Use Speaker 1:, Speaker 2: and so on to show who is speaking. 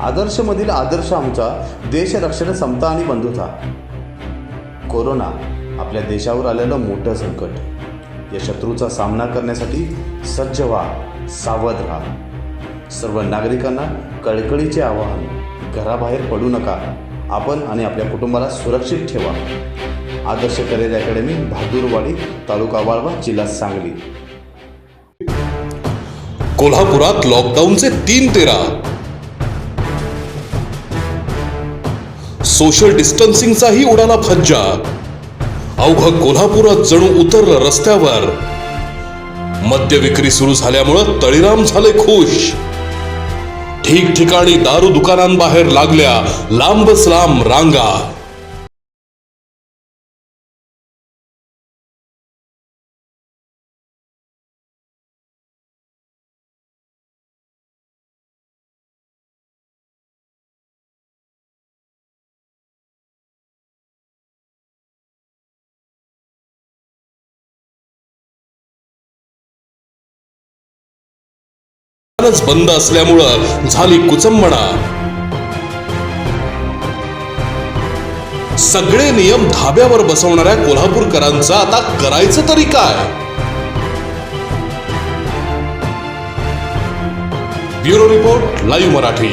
Speaker 1: आदर्शमधील आदर्श आमचा देशरक्षण समता आणि बंधुता कोरोना आपल्या देशावर आलेलं मोठं संकट. या शत्रूचा सामना करण्यासाठी सज्ज व्हा सावध राहा. सर्व नागरिकांना कळकळीचे आवाहन घराबाहेर पडू नका. आपण आणि आपल्या कुटुंबाला सुरक्षित ठेवा. आदर्श करिअर अकॅडमी बहादूरवाडी तालुका वाळवा जिल्हा सांगली.
Speaker 2: कोल्हापुरात लॉकडाऊनचे तीन तेरा. सोशल डिस्टन्सिंगचाही उडाला फज्जा. अवघं कोल्हापुरात जणू उतरलं रस्त्यावर. मद्य विक्री सुरू झाल्यामुळं तळीराम झाले खुश. ठिकठिकाणी दारू दुकानांबाहेर लागल्या लांबच लांब रांगा. बंद असल्यामुळं झाली कुचंबणा. सगळे नियम धाब्यावर बसवणाऱ्या कोल्हापूरकरांचं आता करायचं तरी काय? Bureau report live Marathi.